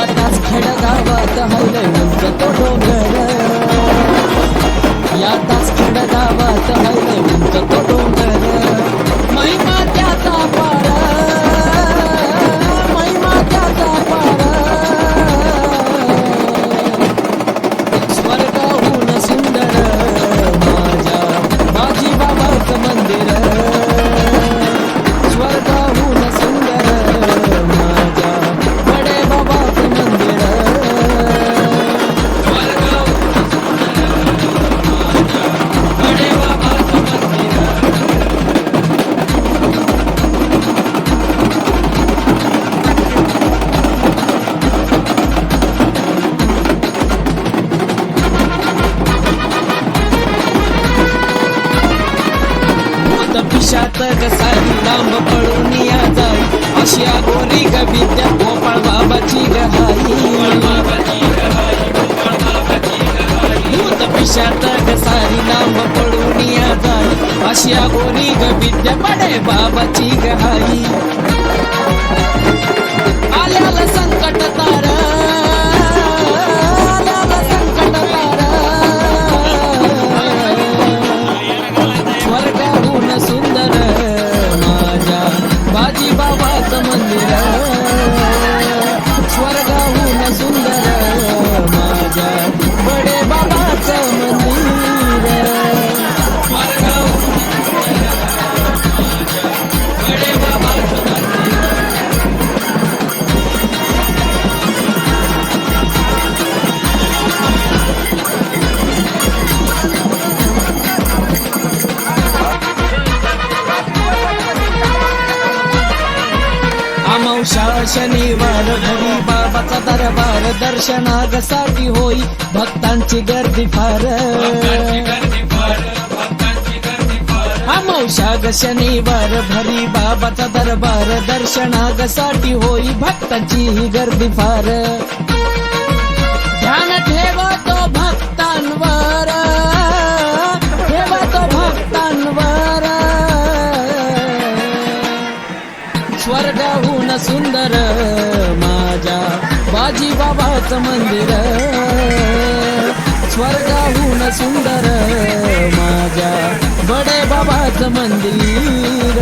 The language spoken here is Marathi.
आताच खेडगावात हल्ले उंच तो डोंगर. भूत पिशाच कसारी लांब पळून या जाई. अशी गोरी गविद्या गोपाळ बाबाची गहाई. भूत पिशाच कसारी लांब पळून या जाई. अशी गोरी गविद्या विद्या पडे बाबाची गहाई. शनिवार घरी बाबाचा दरबार दर्शनागसाठी होई भक्तांची गर्दी फार. अमावशा ग शनिवार भरी बाबाचा दरबार दर्शनागसाठी होई भक्तांची ही गर्दी फार. बाजी बाबाच मंदिर. स्वर्गाहून सुंदर माझ्या बडे बाबाच मंदिर.